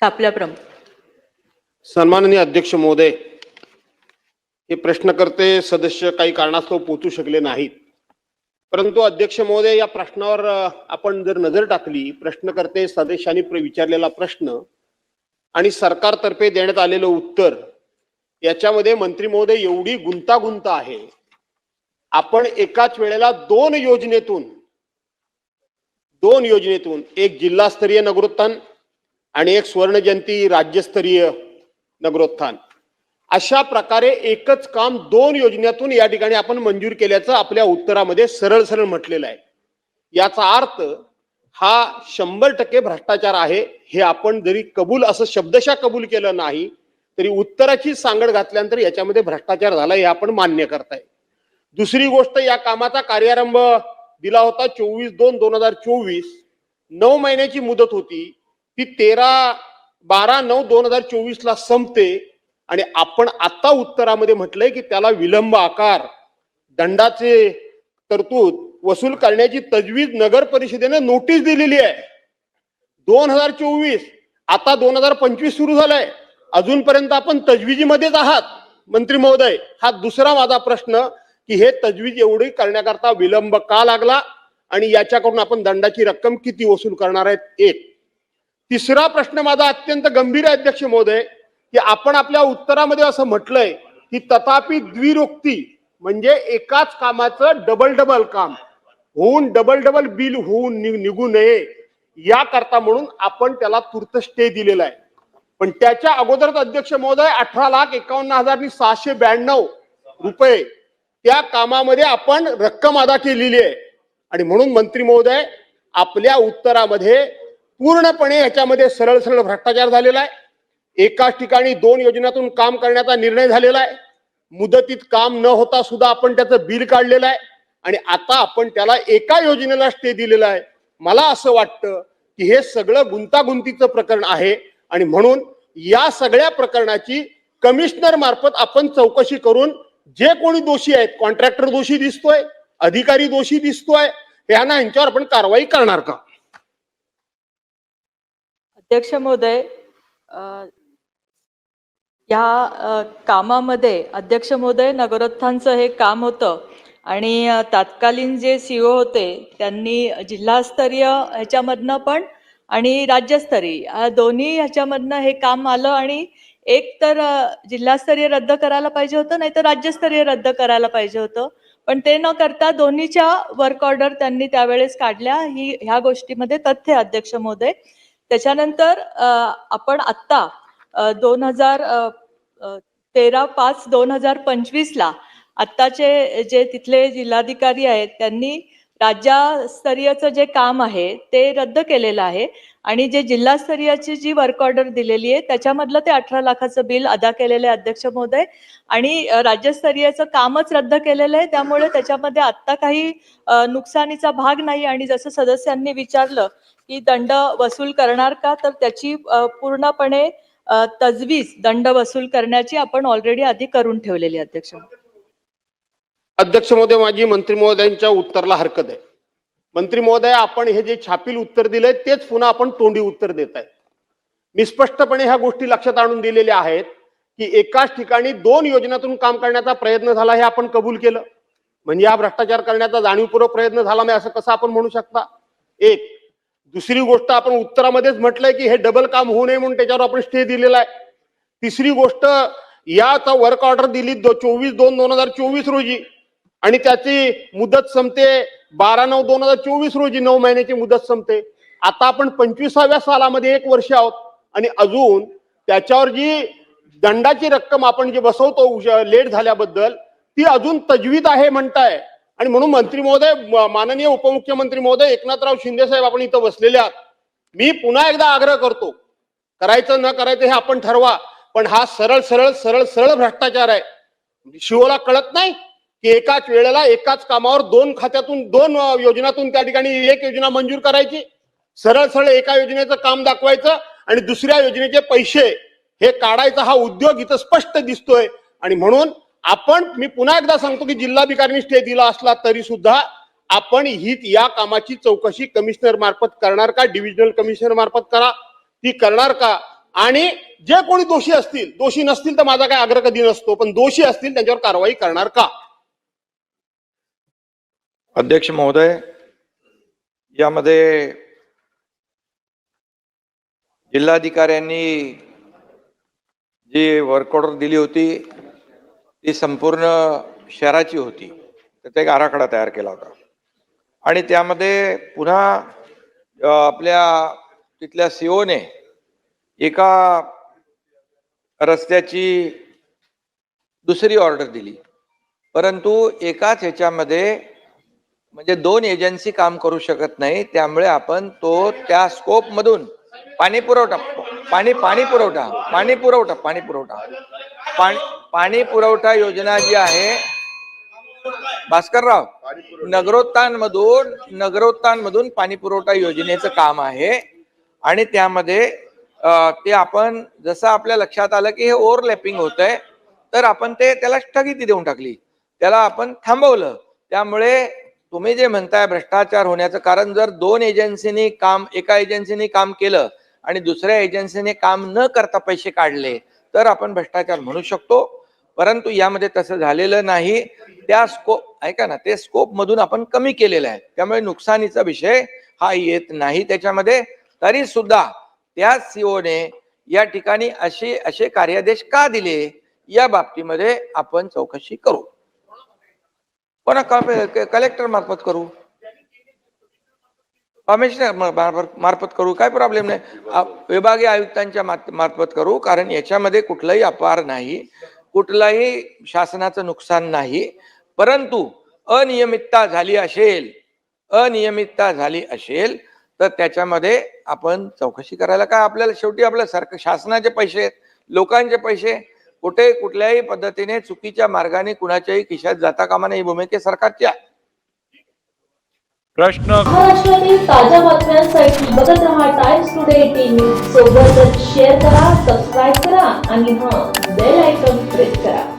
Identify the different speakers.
Speaker 1: छापल्याप्रमाणे
Speaker 2: सन्माननीय अध्यक्ष महोदय हे प्रश्नकर्ते सदस्य काही कारणास्तव पोचू शकले नाहीत. परंतु अध्यक्ष महोदय या प्रश्नावर आपण जर नजर टाकली प्रश्नकर्ते सदस्यांनी विचारलेला प्रश्न आणि सरकारतर्फे देण्यात आलेलं उत्तर याच्यामध्ये मंत्री महोदय एवढी गुंतागुंत आहे. आपण एकाच वेळेला दोन योजनेतून दोन योजनेतून एक जिल्हास्तरीय नगरोत्थान आणि एक स्वर्ण जयंती राज्यस्तरीय नगरोत्थान. अशा प्रकारे एकच काम दोन योजनेतून या ठिकाणी आपण मंजूर केल्याचं आपल्या उत्तरामध्ये सरळ सरळ म्हटलेलं आहे. याचा अर्थ हा शंभर टक्के भ्रष्टाचार आहे हे आपण जरी कबूल असं शब्दशा कबूल केलं नाही तरी उत्तराची सांगड घातल्यानंतर याच्यामध्ये भ्रष्टाचार झाला हे आपण मान्य करताय. दुसरी गोष्ट या कामाचा कार्यारंभ दिला होता चोवीस दोन दोन हजार चोवीस. नऊ महिन्याची मुदत होती. ती तेरा बारा नऊ दोन हजार चोवीस ला संपते. आणि आपण आता उत्तरामध्ये म्हटलंय की त्याला विलंब आकार दंडाचे तरतूद वसूल करण्याची तजवीज नगर परिषदेनं नोटीस दिलेली आहे. दोन हजार चोवीस आता दोन हजार पंचवीस सुरू झालाय. अजूनपर्यंत आपण तजवीजीमध्येच आहात. मंत्री महोदय हा दुसरा माझा प्रश्न की हे तजवीज एवढी करण्याकरता विलंब का लागला? आणि याच्याकडून आपण दंडाची रक्कम किती वसूल करणार आहेत? एक. तिसरा प्रश्न माझा अत्यंत गंभीर आहे अध्यक्ष महोदय की आपण आपल्या उत्तरामध्ये असं म्हटलंय की तथापि द्विरोक्ती म्हणजे एकाच कामाचं डबल डबल काम. होऊन डबल डबल बिल होऊन निघू नये या करता म्हणून आपण त्याला तूर्त स्टे दिलेला आहे. पण त्याच्या अगोदरच अध्यक्ष महोदय अठरा लाख एकावन्न हजार सहाशे ब्याण्णव रुपये त्या कामामध्ये आपण रक्कम अदा केलेली आहे. आणि म्हणून मंत्री महोदय आपल्या उत्तरामध्ये पूर्णपणे याच्यामध्ये सरळ सरळ भ्रष्टाचार झालेला आहे. एकाच ठिकाणी दोन योजनातून काम करण्याचा निर्णय झालेला आहे. मुदतीत काम न होता सुद्धा आपण त्याचं बिल काढलेलं आहे. आणि आता आपण त्याला एका योजनेला स्टे दिलेला आहे. मला असं वाटतं की हे सगळं गुंतागुंतीचं प्रकरण आहे. आणि म्हणून या सगळ्या प्रकरणाची कमिशनर मार्फत आपण चौकशी करून जे कोणी दोषी आहेत कॉन्ट्रॅक्टर दोषी दिसतोय अधिकारी दोषी दिसतोय यांना यांच्यावर आपण कारवाई करणार का?
Speaker 1: अध्यक्ष महोदय या कामामध्ये अध्यक्ष महोदय नगरोत्थानचं हे काम होतं आणि तत्कालीन जे सीओ होते त्यांनी जिल्हास्तरीय ह्याच्यामधनं पण आणि राज्यस्तरीय या दोन्ही ह्याच्यामधनं हे काम आलं आणि एक तर जिल्हास्तरीय रद्द करायला पाहिजे होतं नाही तर राज्यस्तरीय रद्द करायला पाहिजे होतं. पण ते न करता दोन्हीच्या वर्क ऑर्डर त्यांनी त्यावेळेस काढल्या. ही ह्या गोष्टीमध्ये तथ्य अध्यक्ष महोदय. त्याच्यानंतर आपण आत्ता दोन हजार तेरा पाच दोन हजार पंचवीसला आत्ताचे जे तिथले जिल्हाधिकारी आहेत त्यांनी राज्यस्तरीयचं जे काम आहे ते रद्द केलेलं आहे आणि जे जिल्हास्तरीयची जी वर्क ऑर्डर दिलेली आहे त्याच्यामधलं ते अठरा लाखाचं बिल अदा केलेलं आहे अध्यक्ष महोदय. आणि राज्यस्तरीयचं कामच रद्द केलेलं आहे त्यामुळे त्याच्यामध्ये आत्ता काही नुकसानीचा भाग नाही आणि जसं सदस्यांनी विचारलं की दंड वसूल करणार का तर त्याची पूर्णपणे तजवीज दंड वसूल करण्याची आपण ऑलरेडी आधी करून ठेवलेली अध्यक्ष
Speaker 2: अध्यक्ष महोदय माझी मंत्री महोदयांच्या उत्तरला हरकत आहे. मंत्री महोदय आपण हे जे छापील उत्तर दिलंय तेच पुन्हा आपण तोंडी उत्तर देत आहे मी स्पष्टपणे ह्या गोष्टी लक्षात आणून दिलेल्या आहेत की एकाच ठिकाणी दोन योजनातून काम करण्याचा प्रयत्न झाला हे आपण कबूल केलं. म्हणजे हा भ्रष्टाचार करण्याचा जाणीवपूर्वक प्रयत्न झाला नाही असं कसं आपण म्हणू शकता? एक दुसरी गोष्ट आपण उत्तरामध्येच म्हटलंय की हे डबल काम होऊ नये म्हणून त्याच्यावर आपण स्टे दिलेला आहे. तिसरी गोष्ट याचा वर्क ऑर्डर दिली चोवीस दोन दोन हजार चोवीस रोजी. आणि त्याची मुदत संपते बारा नऊ दोन हजार चोवीस रोजी नऊ महिन्याची मुदत संपते. आता आपण पंचवीसाव्या सालामध्ये एक वर्ष आहोत आणि अजून त्याच्यावर जी दंडाची रक्कम आपण जी बसवतो उश- लेट झाल्याबद्दल ती अजून तजवीज आहे म्हणताय. आणि म्हणून मंत्री महोदय माननीय उपमुख्यमंत्री महोदय एकनाथराव शिंदे साहेब आपण इथं बसलेले आहात. मी पुन्हा एकदा आग्रह करतो करायचं न करायचं हे आपण ठरवा पण हा सरळ सरळ सरळ सरळ भ्रष्टाचार आहे. शिवला कळत नाही? की एकाच वेळेला एकाच कामावर दोन खात्यातून दोन योजनातून त्या ठिकाणी एक योजना मंजूर करायची. सरळ सरळ एका योजनेचं काम दाखवायचं आणि दुसऱ्या योजनेचे पैसे हे काढायचा हा उद्योग इथं स्पष्ट दिसतोय. आणि म्हणून आपण मी पुन्हा एकदा सांगतो की जिल्हाधिकाऱ्यांनी स्टे दिला असला तरी सुद्धा आपण ही या कामाची चौकशी कमिशनर मार्फत करणार का? डिव्हिजनल कमिशनर मार्फत करा. ती करणार का? आणि जे कोणी दोषी असतील दोषी नसतील तर माझा काय आग्रह कधी नसतो पण दोषी असतील त्यांच्यावर कारवाई करणार का?
Speaker 3: अध्यक्ष महोदय यामध्ये जिल्हाधिकाऱ्यांनी जी वर्क ऑर्डर दिली होती ती संपूर्ण शहराची होती. त्याचा एक आराखडा तयार केला होता. आणि त्यामध्ये पुन्हा आपल्या तिथल्या सीओने एका रस्त्याची दुसरी ऑर्डर दिली. परंतु एकाच ह्याच्यामध्ये म्हणजे दोन एजन्सी काम करू शकत नाही त्यामुळे आपण तो त्या स्कोप मधून पाणी पुरवठा पाणी पाणी पुरवठा पाणी पुरवठा पाणी पुरवठा. पाणी पुरवठा योजना जी आहे भास्करराव नगरोत्थान मधून पाणी पुरवठा योजनेचं काम आहे. आणि त्यामध्ये ते आपण जसं आपल्या लक्षात आलं की हे ओव्हरलॅपिंग होत आहे तर आपण ते त्याला स्थगिती देऊन टाकली. त्याला आपण थांबवलं. त्यामुळे तुम्ही जे म्हणताय भ्रष्टाचार होण्याचं कारण जर दोन एजन्सीने काम एका एजन्सीने काम केलं आणि दुसऱ्या एजन्सीने काम न करता पैसे काढले तर आपण भ्रष्टाचार म्हणू शकतो. परंतु यामध्ये तसं झालेलं नाही. त्या स्कोप ऐका ना ते स्कोप मधून आपण कमी केलेलं आहे. त्यामुळे नुकसानीचा विषय हा येत नाही त्याच्यामध्ये. तरी सुद्धा त्या सीओने या ठिकाणी असे असे कार्यादेश का दिले? या बाबतीमध्ये आपण चौकशी करू. कोणा कलेक्टर मार्फत करू कमिशनर मार्फत मार्फत करू काय प्रॉब्लेम नाही आ- विभागीय आयुक्तांच्या मात- मार्फत करू कारण याच्यामध्ये कुठलाही अपार नाही कुठलाही शासनाचं नुकसान नाही परंतु अनियमितता झाली असेल अनियमितता झाली असेल तर त्याच्यामध्ये आपण चौकशी करायला काय आपल्याला शेवटी आपल्या सरकार शासनाचे पैसे आहेत, लोकांचे पैसे कुठे कुठल्याही पद्धतीने चुकीच्या मार्गाने कुणाच्याही खिशात जाता कामा नये ही भूमिका सरकारची आहे.
Speaker 4: प्रश्न
Speaker 5: महाराष्ट्रातील ताज्या बातम्यांसाठी बघत रहा टाइम्स टुडे टीव्ही. सोबतच शेअर करा सबस्क्राईब करा आणि हां बेल आयकॉन प्रेस करा.